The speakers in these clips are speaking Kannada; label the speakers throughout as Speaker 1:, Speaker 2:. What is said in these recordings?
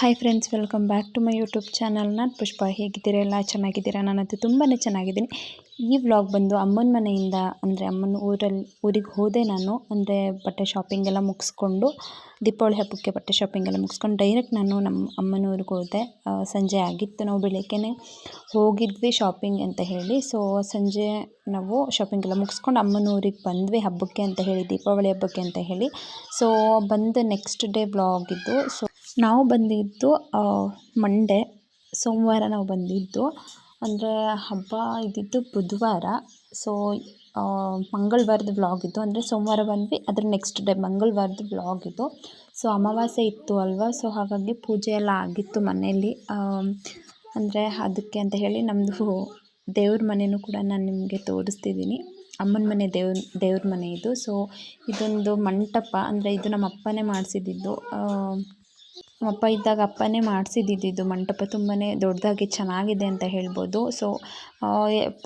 Speaker 1: Hi friends welcome back to my YouTube channel ನಾನು ಪುಷ್ಪ, ಹೇಗಿದ್ದೀರಾ? ಎಲ್ಲ ಚೆನ್ನಾಗಿದ್ದೀರಾ? ನಾನಂತೂ ತುಂಬಾ ಚೆನ್ನಾಗಿದ್ದೀನಿ. ಈ ವ್ಲಾಗ್ ಬಂದು ಅಮ್ಮನ ಮನೆಯಿಂದ, ಅಂದರೆ ಅಮ್ಮನ ಊರಲ್ಲಿ, ಊರಿಗೆ ಹೋದೆ ನಾನು. ಅಂದರೆ ಬಟ್ಟೆ ಶಾಪಿಂಗ್ ಎಲ್ಲ ಮುಗಿಸ್ಕೊಂಡು, ದೀಪಾವಳಿ ಹಬ್ಬಕ್ಕೆ ಬಟ್ಟೆ ಶಾಪಿಂಗ್ ಎಲ್ಲ ಮುಗಿಸ್ಕೊಂಡು ಡೈರೆಕ್ಟ್ ನಾನು ನಮ್ಮ ಅಮ್ಮನ ಊರಿಗೆ ಹೋದೆ. ಸಂಜೆ ಆಗಿತ್ತು. ನಾವು ಬೆಳಗ್ಗೆನೇ ಹೋಗಿದ್ವಿ ಶಾಪಿಂಗ್ ಅಂತ ಹೇಳಿ. ಸೊ ಸಂಜೆ ನಾವು ಶಾಪಿಂಗ್ ಎಲ್ಲ ಮುಗಿಸ್ಕೊಂಡು ಅಮ್ಮನ ಊರಿಗೆ ಬಂದ್ವಿ ಹಬ್ಬಕ್ಕೆ ಅಂತ ಹೇಳಿ, ದೀಪಾವಳಿ ಹಬ್ಬಕ್ಕೆ ಅಂತ ಹೇಳಿ. ಸೊ ಬಂದು ನೆಕ್ಸ್ಟ್ ಡೇ ವ್ಲಾಗ್ ಇದು. ಸೊ ನಾವು ಬಂದಿದ್ದು ಮಂಡೇ ಸೋಮವಾರ ನಾವು ಬಂದಿದ್ದು. ಅಂದರೆ ಹಬ್ಬ ಇದ್ದಿದ್ದು ಬುಧವಾರ. ಸೊ ಮಂಗಳವಾರದ ವ್ಲಾಗ್ ಇತ್ತು. ಅಂದರೆ ಸೋಮವಾರ ಬಂದ್ವಿ. ಅದ್ರ ನೆಕ್ಸ್ಟ್ ಡೇ ಮಂಗಳವಾರದ ವ್ಲಾಗ್ ಇದು. ಸೊ ಅಮಾವಾಸ್ಯೆ ಇತ್ತು ಅಲ್ವಾ? ಸೊ ಹಾಗಾಗಿ ಪೂಜೆ ಎಲ್ಲ ಆಗಿತ್ತು ಮನೆಯಲ್ಲಿ. ಅಂದರೆ ಅದಕ್ಕೆ ಅಂತ ಹೇಳಿ ನಮ್ಮದು ದೇವ್ರ ಮನೆಯೂ ಕೂಡ ನಾನು ನಿಮಗೆ ತೋರಿಸ್ತಿದ್ದೀನಿ. ಅಮ್ಮನ ಮನೆ ದೇವ್ರ ದೇವ್ರ ಮನೆ ಇದು. ಸೊ ಇದೊಂದು ಮಂಟಪ. ಅಂದರೆ ಇದು ನಮ್ಮ ಅಪ್ಪನೇ ಮಾಡಿಸಿದ್ದು. ನಮ್ಮಪ್ಪ ಇದ್ದಾಗ ಅಪ್ಪನೇ ಮಾಡಿಸಿದ್ದಿದ್ದು ಮಂಟಪ ತುಂಬಾ ದೊಡ್ಡದಾಗಿ ಚೆನ್ನಾಗಿದೆ ಅಂತ ಹೇಳ್ಬೋದು. ಸೊ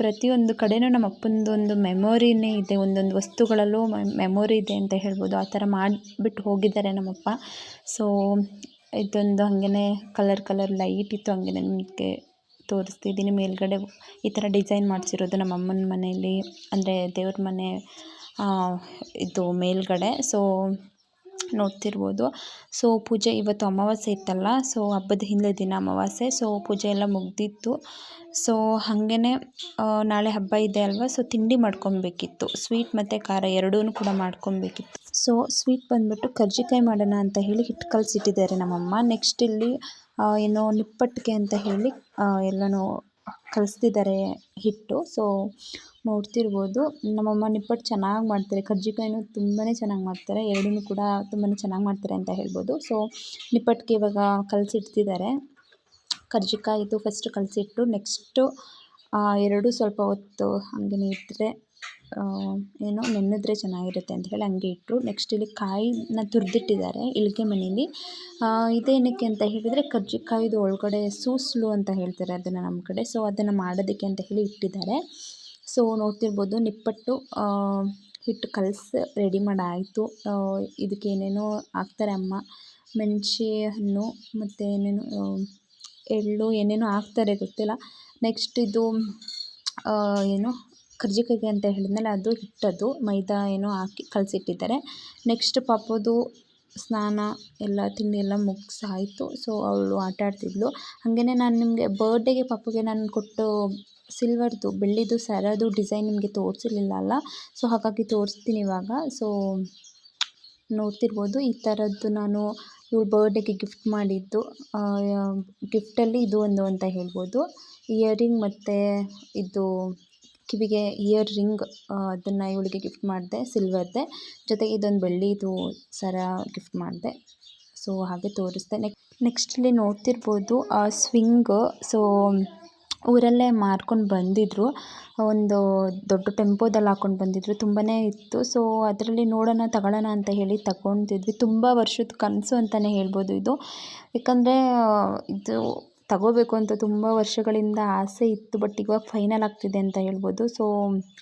Speaker 1: ಪ್ರತಿಯೊಂದು ಕಡೆನೂ ನಮ್ಮ ಅಪ್ಪನದೊಂದು ಒಂದು ಮೆಮೊರಿನೇ ಇದೆ. ಒಂದೊಂದು ವಸ್ತುಗಳಲ್ಲೂ ಮೆಮೊರಿ ಇದೆ ಅಂತ ಹೇಳ್ಬೋದು. ಆ ಥರ ಮಾಡಿಬಿಟ್ಟು ಹೋಗಿದ್ದಾರೆ ನಮ್ಮಪ್ಪ. ಸೊ ಇದೊಂದು ಹಾಗೇ ಕಲರ್ ಕಲರ್ ಲೈಟ್ ಇತ್ತು. ಹಾಗೆ ನಿಮಗೆ ತೋರಿಸ್ತಿದ್ದೀನಿ. ಮೇಲ್ಗಡೆ ಈ ಥರ ಡಿಸೈನ್ ಮಾಡಿಸಿರೋದು ನಮ್ಮ ಅಮ್ಮನ ಮನೆಯಲ್ಲಿ. ಅಂದರೆ ದೇವ್ರ ಮನೆ ಇದು ಮೇಲ್ಗಡೆ. ಸೊ ನೋಡ್ತಿರ್ಬೋದು. ಸೊ, ಪೂಜೆ ಇವತ್ತು ಅಮಾವಾಸ್ಯೆ ಇತ್ತಲ್ಲ, ಸೊ ಹಬ್ಬದ ಹಿಂದೆ ದಿನ ಅಮಾವಾಸ್ಯೆ, ಸೊ ಪೂಜೆ ಎಲ್ಲ ಮುಗ್ದಿತ್ತು. ಸೊ ಹಾಗೇ ನಾಳೆ ಹಬ್ಬ ಇದೆ ಅಲ್ವಾ, ಸೊ ತಿಂಡಿ ಮಾಡ್ಕೊಬೇಕಿತ್ತು. ಸ್ವೀಟ್ ಮತ್ತು ಖಾರ ಎರಡೂ ಕೂಡ ಮಾಡ್ಕೊಬೇಕಿತ್ತು. ಸೊ, ಸ್ವೀಟ್ ಬಂದುಬಿಟ್ಟು ಕರ್ಜಿಕಾಯಿ ಮಾಡೋಣ ಅಂತ ಹೇಳಿ ಹಿಟ್ಟು ಕಲಸಿಟ್ಟಿದ್ದಾರೆ ನಮ್ಮಮ್ಮ. ನೆಕ್ಸ್ಟ್ ಇಲ್ಲಿ ಏನೋ ನಿಪ್ಪಟ್ಟಿಗೆ ಅಂತ ಹೇಳಿ ಎಲ್ಲನೂ ಕಲಿಸ್ತಿದ್ದಾರೆ ಹಿಟ್ಟು. ಸೊ ನೋಡ್ತಿರ್ಬೋದು. ನಮ್ಮಮ್ಮ ನಿಪ್ಪಟ್ಟು ಚೆನ್ನಾಗಿ ಮಾಡ್ತಾರೆ. ಕರ್ಜಿಕಾಯಿನೂ ತುಂಬಾ ಚೆನ್ನಾಗಿ ಮಾಡ್ತಾರೆ. ಎರಡೂ ಕೂಡ ತುಂಬಾ ಚೆನ್ನಾಗಿ ಮಾಡ್ತಾರೆ ಅಂತ ಹೇಳ್ಬೋದು. ಸೊ, ನಿಪ್ಪಟ್ಟಿಗೆ ಇವಾಗ ಕಲಸಿಡ್ತಿದ್ದಾರೆ. ಕರ್ಜಿಕಾಯಿದು ಫಸ್ಟ್ ಕಲಸಿಟ್ಟು ನೆಕ್ಸ್ಟು ಎರಡು ಸ್ವಲ್ಪ ಹೊತ್ತು ಹಂಗೆ ಇಟ್ಟರೆ ಏನು ನೆನೆದ್ರೆ ಚೆನ್ನಾಗಿರುತ್ತೆ ಅಂತ ಹೇಳಿ ಹಂಗೆ ಇಟ್ಟರು ನೆಕ್ಸ್ಟ್ ಇಲ್ಲಿ ಕಾಯಿನ ತುರಿದಿಟ್ಟಿದ್ದಾರೆ ಇಲ್ಲಿಗೆ ಮನೇಲಿ ಇದೇನಕ್ಕೆ ಅಂತ ಹೇಳಿದರೆ ಕರ್ಜಿಕಾಯಿದು ಒಳಗಡೆ ಸೂಸ್ಲು ಅಂತ ಹೇಳ್ತಾರೆ ಅದನ್ನು ನಮ್ಮ ಕಡೆ. ಸೊ, ಅದನ್ನು ಮಾಡೋದಕ್ಕೆ ಅಂತ ಹೇಳಿ ಇಟ್ಟಿದ್ದಾರೆ. ಸೊ ನೋಡ್ತಿರ್ಬೋದು, ನಿಪ್ಪಟ್ಟು ಹಿಟ್ಟು ಕಲಸಿ ರೆಡಿ ಮಾಡಾಯಿತು. ಇದಕ್ಕೆ ಏನೇನೋ ಹಾಕ್ತಾರೆ ಅಮ್ಮ. ಮೆಣಸೆ ಹಣ್ಣು ಮತ್ತು ಏನೇನೋ ಎಳ್ಳು ಏನೇನೋ ಹಾಕ್ತಾರೆ ಗೊತ್ತಿಲ್ಲ. ನೆಕ್ಸ್ಟ್ ಇದು ಏನು ಕರ್ಜಿಕಾಯಿಗೆ ಅಂತ ಹೇಳಿದ್ಮೇಲೆ ಅದು ಹಿಟ್ಟದು. ಮೈದಾ ಏನೋ ಹಾಕಿ ಕಲಸಿಟ್ಟಿದ್ದಾರೆ. ನೆಕ್ಸ್ಟ್ ಪಾಪದು ಸ್ನಾನ, ಎಲ್ಲ ತಿಂಡಿ ಎಲ್ಲ ಮುಗಿಸಾಯ್ತು. ಸೊ ಅವಳು ಆಟ ಆಡ್ತಿದ್ಲು ಹಾಗೇ ನಾನು ನಿಮಗೆ ಬರ್ಡೇಗೆ ಪಾಪುಗೆ ನಾನು ಕೊಟ್ಟು ಸಿಲ್ವರ್ದು, ಬೆಳ್ಳಿದು ಸರದು ಡಿಸೈನ್ ನಿಮಗೆ ತೋರಿಸಿರ್ಲಿಲ್ಲ ಅಲ್ಲ ಸೊ, ಹಾಗಾಗಿ ತೋರಿಸ್ತೀನಿ ಇವಾಗ. ಸೊ, ನೋಡ್ತಿರ್ಬೋದು. ಈ ಥರದ್ದು ನಾನು ಇವಳು ಬರ್ಡೇಗೆ ಗಿಫ್ಟ್ ಮಾಡಿದ್ದು. ಗಿಫ್ಟಲ್ಲಿ ಇದು ಒಂದು ಅಂತ ಹೇಳ್ಬೋದು. ಇಯರಿಂಗ್ ಮತ್ತು ಇದು ಕಿವಿಗೆ ಇಯರ್ ರಿಂಗ್ ಅದನ್ನು ಇವಳಿಗೆ ಗಿಫ್ಟ್ ಮಾಡಿದೆ ಸಿಲ್ವರ್ದೆ ಜೊತೆಗೆ ಇದೊಂದು ಬೆಳ್ಳಿದು ಸರ ಗಿಫ್ಟ್ ಮಾಡಿದೆ. ಸೊ, ಹಾಗೆ ತೋರಿಸ್ದೆ. ನೆಕ್ ನೆಕ್ಸ್ಟ್ ಇಲ್ಲಿ ನೋಡ್ತಿರ್ಬೋದು ಸ್ವಿಂಗ್ ಸೊ ಊರಲ್ಲೇ ಮಾರ್ಕೊಂಡು ಬಂದಿದ್ದರು ಒಂದು ದೊಡ್ಡ ಟೆಂಪೋದಲ್ಲಿ ಹಾಕೊಂಡು ಬಂದಿದ್ದರು ತುಂಬಾ ಇತ್ತು. ಸೊ ಅದರಲ್ಲಿ ನೋಡೋಣ, ತಗೊಳ್ಳೋಣ ಅಂತ ಹೇಳಿ ತಗೊಂಡಿದ್ವಿ. ತುಂಬ ವರ್ಷದ ಕನಸು ಅಂತಲೇ ಹೇಳ್ಬೋದು ಇದು. ಯಾಕಂದರೆ, ಇದು ತಗೋಬೇಕು ಅಂತ ತುಂಬ ವರ್ಷಗಳಿಂದ ಆಸೆ ಇತ್ತು. ಬಟ್ ಇವಾಗ ಫೈನಲ್ ಆಗ್ತಿದೆ ಅಂತ ಹೇಳ್ಬೋದು. ಸೊ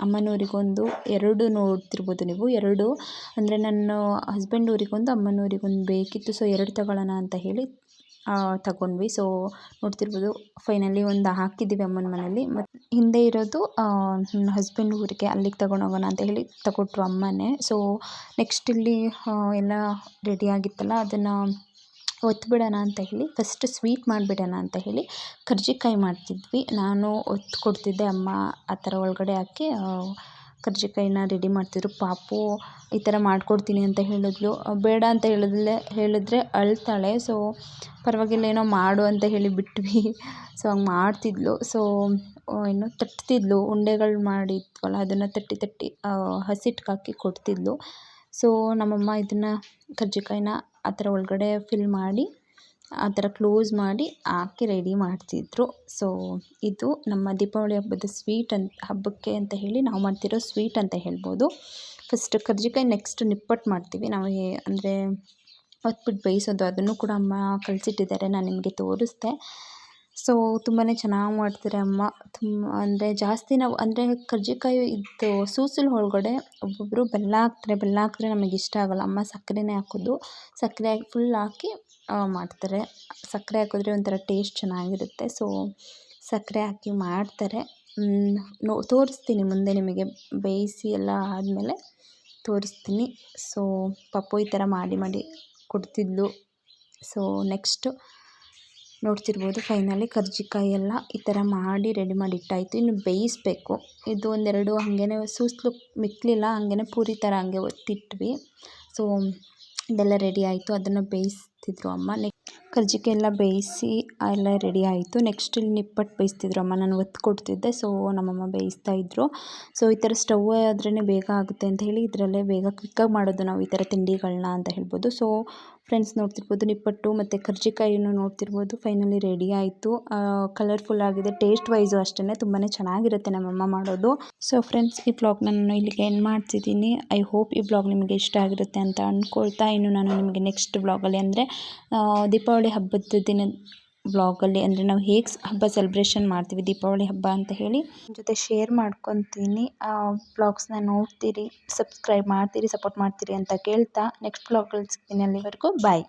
Speaker 1: ಅಮ್ಮನೂರಿಗೊಂದು, ಎರಡು ನೋಡ್ತಿರ್ಬೋದು ನೀವು. ಎರಡು ಅಂದರೆ ನನ್ನ ಹಸ್ಬೆಂಡ್ ಊರಿಗೊಂದು, ಅಮ್ಮನೂರಿಗೊಂದು ಬೇಕಿತ್ತು. ಸೊ ಎರಡು ತಗೊಳ್ಳೋಣ ಅಂತ ಹೇಳಿ ತಗೊಂಡ್ವಿ. ಸೊ ನೋಡ್ತಿರ್ಬೋದು ಫೈನಲಿ ಒಂದು ಹಾಕಿದ್ದೀವಿ ಅಮ್ಮನ ಮನೇಲಿ. ಮತ್ತು ಹಿಂದೆ ಇರೋದು ನನ್ನ ಹಸ್ಬೆಂಡ್ ಊರಿಗೆ ಅಲ್ಲಿಗೆ ತಗೊಂಡು ಹೋಗೋಣ ಅಂತ ಹೇಳಿ ತಗೊಟ್ರು ಅಮ್ಮನೇ. ಸೊ ನೆಕ್ಸ್ಟ್ ಇಲ್ಲಿ ಎಲ್ಲ ರೆಡಿ ಆಗಿತ್ತಲ್ಲ, ಅದನ್ನು ಒತ್ಬಿಡೋಣ ಅಂತ ಹೇಳಿ ಫಸ್ಟ್ ಸ್ವೀಟ್ ಮಾಡಿಬಿಡೋಣ ಅಂತ ಹೇಳಿ ಕರ್ಜಿಕಾಯಿ ಮಾಡ್ತಿದ್ವಿ. ನಾನು ಒತ್ತು ಕೊಡ್ತಿದ್ದೆ ಅಮ್ಮ ಆ ಥರ ಒಳಗಡೆ ಹಾಕಿ ಕರ್ಜಿಕಾಯಿನ ರೆಡಿ ಮಾಡ್ತಿದ್ರು. ಪಾಪು ಈ ಥರ ಮಾಡಿಕೊಡ್ತೀನಿ ಅಂತ ಹೇಳಿದ್ಲು. ಬೇಡ ಅಂತ ಹೇಳಿದ್ಲೆ, ಹೇಳಿದ್ರೆ ಅಳ್ತಾಳೆ. ಸೊ ಪರವಾಗಿಲ್ಲ, ಏನೋ ಮಾಡು ಅಂತ ಹೇಳಿ ಬಿಟ್ವಿ. ಸೊ ಹಂಗೆ ಮಾಡ್ತಿದ್ಲು. ಸೊ ಏನು ತಟ್ತಿದ್ಲು. ಉಂಡೆಗಳು ಮಾಡಿದ್ವಲ್ಲ, ಅದನ್ನು ತಟ್ಟಿ ತಟ್ಟಿ ಹಸಿಟ್ಟು ಹಾಕಿ ಕೊಡ್ತಿದ್ಲು. ಸೊ ನಮ್ಮಮ್ಮ ಇದನ್ನು ಕರ್ಜಿಕಾಯಿನ ಆ ಥರ ಒಳಗಡೆ ಫಿಲ್ ಮಾಡಿ ಆ ಥರ ಕ್ಲೋಸ್ ಮಾಡಿ ಹಾಕಿ ರೆಡಿ ಮಾಡ್ತಿದ್ರು. ಸೊ ಇದು ನಮ್ಮ ದೀಪಾವಳಿ ಹಬ್ಬದ ಸ್ವೀಟ್ ಅಂತ ಹಬ್ಬಕ್ಕೆ ಅಂತ ಹೇಳಿ ನಾವು ಮಾಡ್ತಿರೋ ಸ್ವೀಟ್ ಅಂತ ಹೇಳ್ಬೋದು. ಫಸ್ಟ್ ಕರ್ಜಿಕಾಯಿ ನೆಕ್ಸ್ಟ್ ನಿಪ್ಪಟ್ಟು ಮಾಡ್ತೀವಿ. ನಾವು ಅಂದರೆ ಹೊತ್ಬಿಟ್ಟು ಬೇಯಿಸೋದು ಅದನ್ನು ಕೂಡ ಅಮ್ಮ ಕಲಿಸಿಟ್ಟಿದ್ದಾರೆ ನಾನು ನಿಮಗೆ ತೋರಿಸ್ದೆ. ಸೊ ತುಂಬಾ ಚೆನ್ನಾಗಿ ಮಾಡ್ತಾರೆ ಅಮ್ಮ. ತುಂಬ ಅಂದರೆ ಜಾಸ್ತಿ ನಾವು, ಅಂದರೆ ಕರ್ಜಿಕಾಯಿ ಇದು ಸೂಸಲ್ ಒಳಗಡೆ ಒಬ್ಬೊಬ್ಬರು ಬೆಲ್ಲ ಹಾಕ್ತಾರೆ. ಬೆಲ್ಲ ಹಾಕಿದ್ರೆ ನಮಗೆ ಇಷ್ಟ ಆಗೋಲ್ಲ. ಅಮ್ಮ ಸಕ್ಕರೆನೇ ಹಾಕೋದು. ಸಕ್ಕರೆ ಫುಲ್ ಹಾಕಿ ಮಾಡ್ತಾರೆ. ಸಕ್ಕರೆ ಹಾಕಿದ್ರೆ ಒಂಥರ ಟೇಸ್ಟ್ ಚೆನ್ನಾಗಿರುತ್ತೆ. ಸೊ ಸಕ್ಕರೆ ಹಾಕಿ ಮಾಡ್ತಾರೆ. ನೋ, ತೋರಿಸ್ತೀನಿ ಮುಂದೆ ನಿಮಗೆ. ಬೇಯಿಸಿ ಎಲ್ಲ ಆದಮೇಲೆ ತೋರಿಸ್ತೀನಿ. ಸೊ ಪಪ್ಪು ಈ ಥರ ಮಾಡಿ ಮಾಡಿ ಕೊಡ್ತಿದ್ಲು. ಸೊ ನೆಕ್ಸ್ಟು ನೋಡ್ತಿರ್ಬೋದು ಫೈನಲಿ ಕರ್ಜಿಕಾಯಿ ಎಲ್ಲ ಈ ಥರ ಮಾಡಿ ರೆಡಿ ಮಾಡಿ ಇಟ್ಟಾಯಿತು. ಇನ್ನು ಬೇಯಿಸಬೇಕು. ಇದು ಒಂದೆರಡು ಹಾಗೇ ಸೂಸ್ಲು ಮಿಕ್ಕಲಿಲ್ಲ ಹಾಗೇ ಪೂರಿ ಥರ ಹಂಗೆ ಒತ್ತಿಟ್ವಿ. ಸೊ ಇದೆಲ್ಲ ರೆಡಿ ಆಯಿತು. ಅದನ್ನು ಬೇಯಿಸ್ತಿದ್ರು ಅಮ್ಮ. ನೆಕ್ ಕರ್ಜಿಕಾಯಿ ಎಲ್ಲ ಬೇಯಿಸಿ ಎಲ್ಲ ರೆಡಿ ಆಯಿತು. ನೆಕ್ಸ್ಟ್ ಇಲ್ಲಿ ನಿಪ್ಪಟ್ಟು ಬೇಯಿಸ್ತಿದ್ರು ಅಮ್ಮ. ನಾನು ಒತ್ತು ಕೊಡ್ತಿದ್ದೆ ಸೊ ನಮ್ಮಮ್ಮ ಬೇಯಿಸ್ತಾ ಇದ್ದರು ಸೊ ಈ ಥರ ಸ್ಟವ್ ಆದ್ರೇ ಬೇಗ ಆಗುತ್ತೆ ಅಂತ ಹೇಳಿ ಇದರಲ್ಲೇ ಬೇಗ ಕ್ವಿಕ್ಕಾಗಿ ಮಾಡೋದು ನಾವು ಈ ಥರ ತಿಂಡಿಗಳನ್ನ ಅಂತ ಹೇಳ್ಬೋದು. ಸೊ ಫ್ರೆಂಡ್ಸ್ ನೋಡ್ತಿರ್ಬೋದು, ನಿಪ್ಪಟ್ಟು ಮತ್ತು ಕರ್ಜಿಕಾಯಿನೂ ನೋಡ್ತಿರ್ಬೋದು. ಫೈನಲಿ ರೆಡಿ ಆಯಿತು. ಕಲರ್ಫುಲ್ ಆಗಿದೆ. ಟೇಸ್ಟ್ ವೈಸು ಅಷ್ಟೇ ತುಂಬಾ ಚೆನ್ನಾಗಿರುತ್ತೆ ನಮ್ಮಮ್ಮ ಮಾಡೋದು. ಸೊ ಫ್ರೆಂಡ್ಸ್ ಈ ಬ್ಲಾಗ್ ನಾನು ಇಲ್ಲಿಗೆ ಏನು ಮಾಡ್ತಿದ್ದೀನಿ. ಐ ಹೋಪ್ ಈ ಬ್ಲಾಗ್ ನಿಮಗೆ ಇಷ್ಟ ಆಗಿರುತ್ತೆ ಅಂತ ಅಂದ್ಕೊಳ್ತಾ ಇನ್ನು ನಾನು ನಿಮಗೆ ನೆಕ್ಸ್ಟ್ ಬ್ಲಾಗಲ್ಲಿ ಅಂದರೆ ದೀಪಾವಳಿ ಹಬ್ಬದ ದಿನ ವ್ಲಾಗಲ್ಲಿ ಅಂದರೆ ನಾವು ಹೇಗೆ ಹಬ್ಬ ಸೆಲೆಬ್ರೇಷನ್ ಮಾಡ್ತೀವಿ, ದೀಪಾವಳಿ ಹಬ್ಬ ಅಂತ ಹೇಳಿ. ಜೊತೆ ಶೇರ್ ಮಾಡ್ಕೊತೀನಿ. ವ್ಲಾಗ್ಸ್ನ ನೋಡ್ತೀರಿ ಸಬ್ಸ್ಕ್ರೈಬ್ ಮಾಡ್ತೀರಿ ಸಪೋರ್ಟ್ ಮಾಡ್ತೀರಿ ಅಂತ ಕೇಳ್ತಾ ನೆಕ್ಸ್ಟ್ ವ್ಲಾಗಲ್ಲಿ ಸಿಗ್ತೀನಿ ಅಲ್ಲಿವರೆಗೂ. ಬಾಯ್